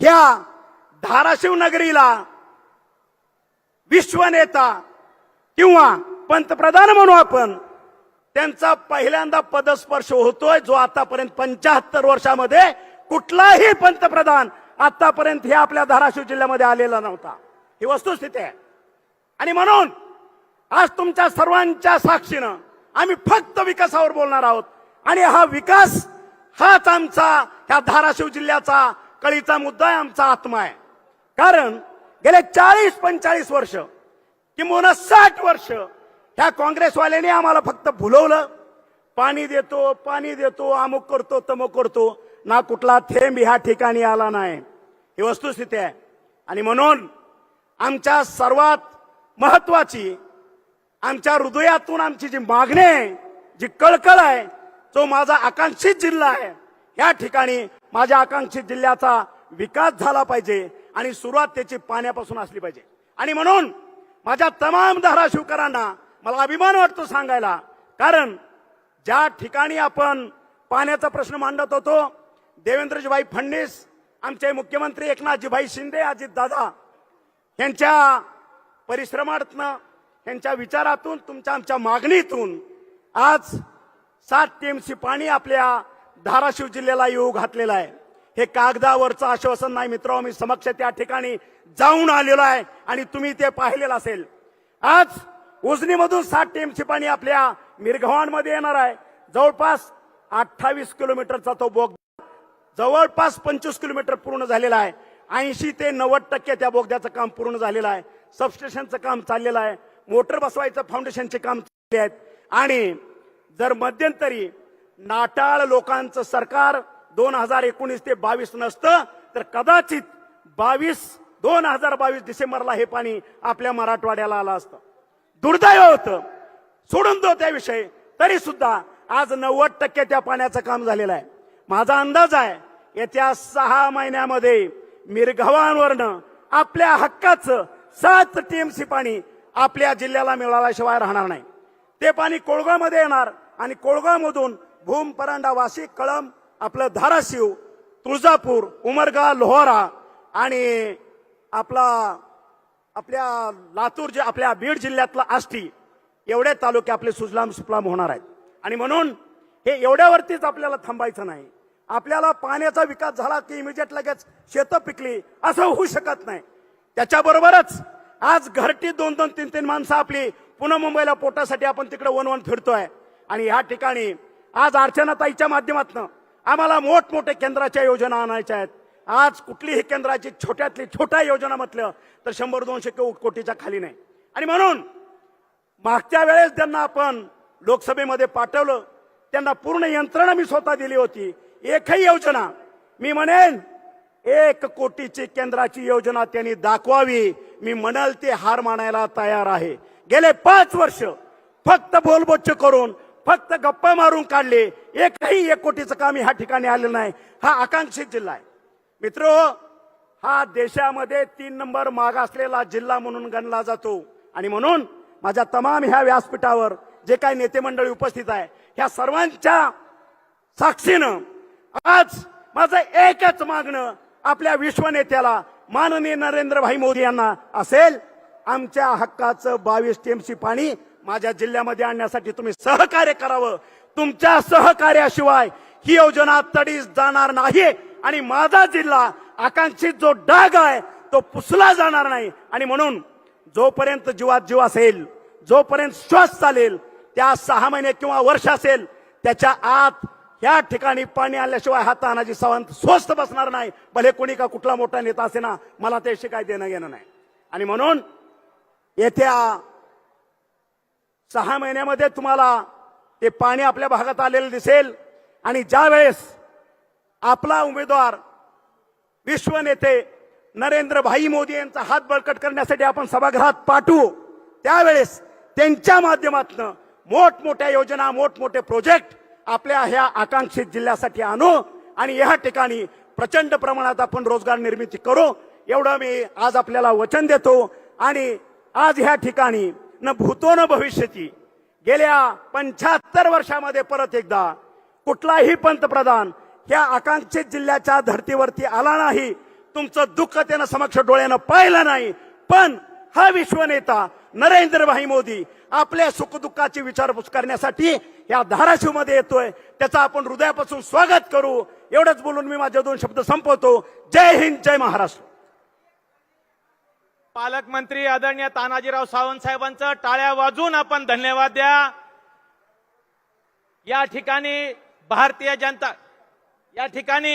ह्या धाराशिव नगरीला विश्वनेता किंवा पंतप्रधान म्हणू आपण त्यांचा पहिल्यांदा पदस्पर्श होतोय जो आतापर्यंत पंचाहत्तर वर्षामध्ये कुठलाही पंतप्रधान आतापर्यंत हे आपल्या धाराशिव जिल्ह्यामध्ये आलेला नव्हता. ही वस्तुस्थिती आहे. आणि म्हणून आज तुमच्या सर्वांच्या साक्षीनं आम्ही फक्त विकासावर बोलणार आहोत. आणि हा विकास हाच आमचा ह्या धाराशिव जिल्ह्याचा कळीचा मुद्दा आहे आमचा आत्मा आहे. कारण गेले चाळीस पंचाळीस वर्ष किंवा साठ वर्ष ह्या काँग्रेसवाल्याने आम्हाला फक्त भुलवलं. पाणी देतो पाणी देतो अमुक करतो तमुक करतो. ना कुठला थेंब ह्या ठिकाणी आला नाही. ही वस्तुस्थिती आहे. आणि म्हणून आमच्या सर्वात महत्वाची आमच्या हृदयातून आमची जी मागणी आहे जी कळकळ आहे जो माझा आकांक्षित जिल्हा आहे या ठिकाणी माझ्या आकांक्षित जिल्ह्याचा विकास झाला पाहिजे आणि सुरुवात त्याची पाण्यापासून असली पाहिजे. आणि म्हणून माझ्या तमाम धाराशिवकरांना मला अभिमान वाटतो सांगायला कारण ज्या ठिकाणी आपण पाण्याचा प्रश्न मांडत होतो देवेंद्रजीभाई फडणवीस आमचे मुख्यमंत्री एकनाथजीभाई शिंदे अजित दादा यांच्या परिश्रमातनं यांच्या विचारातून तुमच्या आमच्या मागणीतून आज सात टीएमसी पाणी आपल्या धाराशिव जिल्ह्याला येऊ घातलेला आहे. हे कागदावरचं आश्वासन नाही मित्र मी समक्ष त्या ठिकाणी जाऊन आलेलो आहे आणि तुम्ही ते पाहिलेलं असेल. आज उजनीमधून सात टीमची पाणी आपल्या मिरघवांमध्ये येणार आहे. जवळपास अठ्ठावीस किलोमीटरचा तो बोगदा जवळपास पंचवीस किलोमीटर पूर्ण झालेला आहे. ऐंशी ते नव्वद टक्के त्या बोगद्याचं काम पूर्ण झालेलं आहे. सबस्टेशनचं काम चाललेलं आहे. मोटर बसवायचं फाउंडेशनचे काम चालले आहेत. आणि जर मध्यंतरी नाटाळ लोकांचं सरकार दोन हजार एकोणीस ते बावीस नसतं तर कदाचित बावीस दोन हजार बावीस डिसेंबरला हे पाणी आपल्या मराठवाड्याला आलं असतं. दुर्दैव होतं. सोडून दो त्याविषयी. तरी सुद्धा आज नव्वद टक्के त्या पाण्याचं काम झालेलं आहे. माझा अंदाज आहे येत्या सहा महिन्यामध्ये मिरघवांवरनं आपल्या हक्काचं सात टीएमसी पाणी आपल्या जिल्ह्याला मिळाल्याशिवाय राहणार नाही. ते पाणी कोळगावमध्ये येणार आणि कोळगावमधून भूम परांडा वाशी कळम आपलं धाराशिव तुळजापूर उमरगा लोहारा आणि आपला आपल्या लातूर जे आपल्या बीड जिल्ह्यातला आष्टी एवढे तालुके आपले सुजलाम सुफलाम होणार आहेत. आणि म्हणून हे एवढ्यावरतीच आपल्याला थांबायचं नाही. आपल्याला पाण्याचा विकास झाला की इमिजिएट लगेच शेतं पिकली असं होऊ शकत नाही. त्याच्याबरोबरच आज घरटी दोन दोन तीन तीन माणसं आपली पुन्हा मुंबईला पोटासाठी आपण तिकडे वन वन फिरतोय. आणि ह्या ठिकाणी आज अर्चनाताईच्या माध्यमातून आम्हाला मोठमोठे केंद्राच्या योजना आणायच्या आहेत. आज कुठलीही केंद्राची छोट्यातली छोट्या योजना म्हटलं तर शंभर दोनशे कोटीच्या खाली नाही. आणि म्हणून मागच्या वेळेस त्यांना आपण लोकसभेमध्ये पाठवलं त्यांना पूर्ण यंत्रणा मी स्वतः दिली होती. एकही योजना मी म्हणेन एक कोटीची केंद्राची योजना त्यांनी दाखवावी. मी म्हणाल ते हार मानायला तयार आहे. गेले पाच वर्ष फक्त बोलबोच्च करून फक्त गप्पा मारून काढले. एकही एक कोटीचं काम ह्या ठिकाणी आलेलं नाही. हा आकांक्षित जिल्हा आहे. मित्र हा देशामध्ये तीन नंबर माग असलेला जिल्हा म्हणून गणला जातो. आणि म्हणून माझ्या तमाम ह्या व्यासपीठावर जे काही नेते मंडळी उपस्थित आहे ह्या सर्वांच्या साक्षीनं आज माझं एकच मागणं आपल्या विश्वनेत्याला माननीय नरेंद्रभाई मोदी यांना असेल आमच्या हक्काचं बावीस टीएमसी पाणी माझ्या जिल्ह्यामध्ये आणण्यासाठी तुम्ही सहकार्य करावं. तुमच्या सहकार्याशिवाय ही योजना तडीस जाणार नाही. आणि माझा जिल्हा आकांक्षित जो डाग आहे तो पुसला जाणार नाही. आणि म्हणून जोपर्यंत जीवात जीव असेल जोपर्यंत श्वास चालेल त्या सहा महिने किंवा वर्ष असेल त्याच्या आत या ठिकाणी पाणी आल्याशिवाय हा तानाजी सावंत स्वस्त बसणार नाही. भले कोणी का कुठला मोठा नेता असे ना मला त्याशी काय देणं घेणं नाही. आणि म्हणून येत्या सहा महिन्यामध्ये तुम्हाला ते पाणी आपल्या भागात आलेलं दिसेल. आणि ज्या वेळेस आपला उमेदवार विश्व नेते नरेंद्र भाई मोदी यांचा हात बळकट करण्यासाठी आपण सभागृहात पाठवू त्यावेळेस त्यांच्या माध्यमातून मोठमोठ्या योजना मोठमोठे प्रोजेक्ट आपल्या ह्या आकांक्षित जिल्ह्यासाठी आणू आणि या ठिकाणी प्रचंड प्रमाणात आपण रोजगार निर्मिती करू. एवढं मी आज आपल्याला वचन देतो आणि आज ह्या ठिकाणी न भूतो न भविष्यती. गेल्या पंच्याहत्तर वर्षामध्ये परत एकदा कुठलाही पंतप्रधान या आकांक्षित जिल्ह्याच्या धर्तीवरती आला नाही. तुमचं दुःख त्यानं समक्ष डोळ्यानं पाहिलं नाही. पण हा विश्वनेता नरेंद्रभाई मोदी आपल्या सुखदुःखाची विचारपूस करण्यासाठी या धाराशिवमध्ये येतोय. त्याचं आपण हृदयापासून स्वागत करू. एवढंच बोलून मी माझे दोन शब्द संपवतो. जय हिंद जय महाराष्ट्र. पालकमंत्री आदरणीय तानाजीराव सावंत साहेबांचं टाळ्या वाजून आपण धन्यवाद द्या. या ठिकाणी भारतीय जनता या ठिकाणी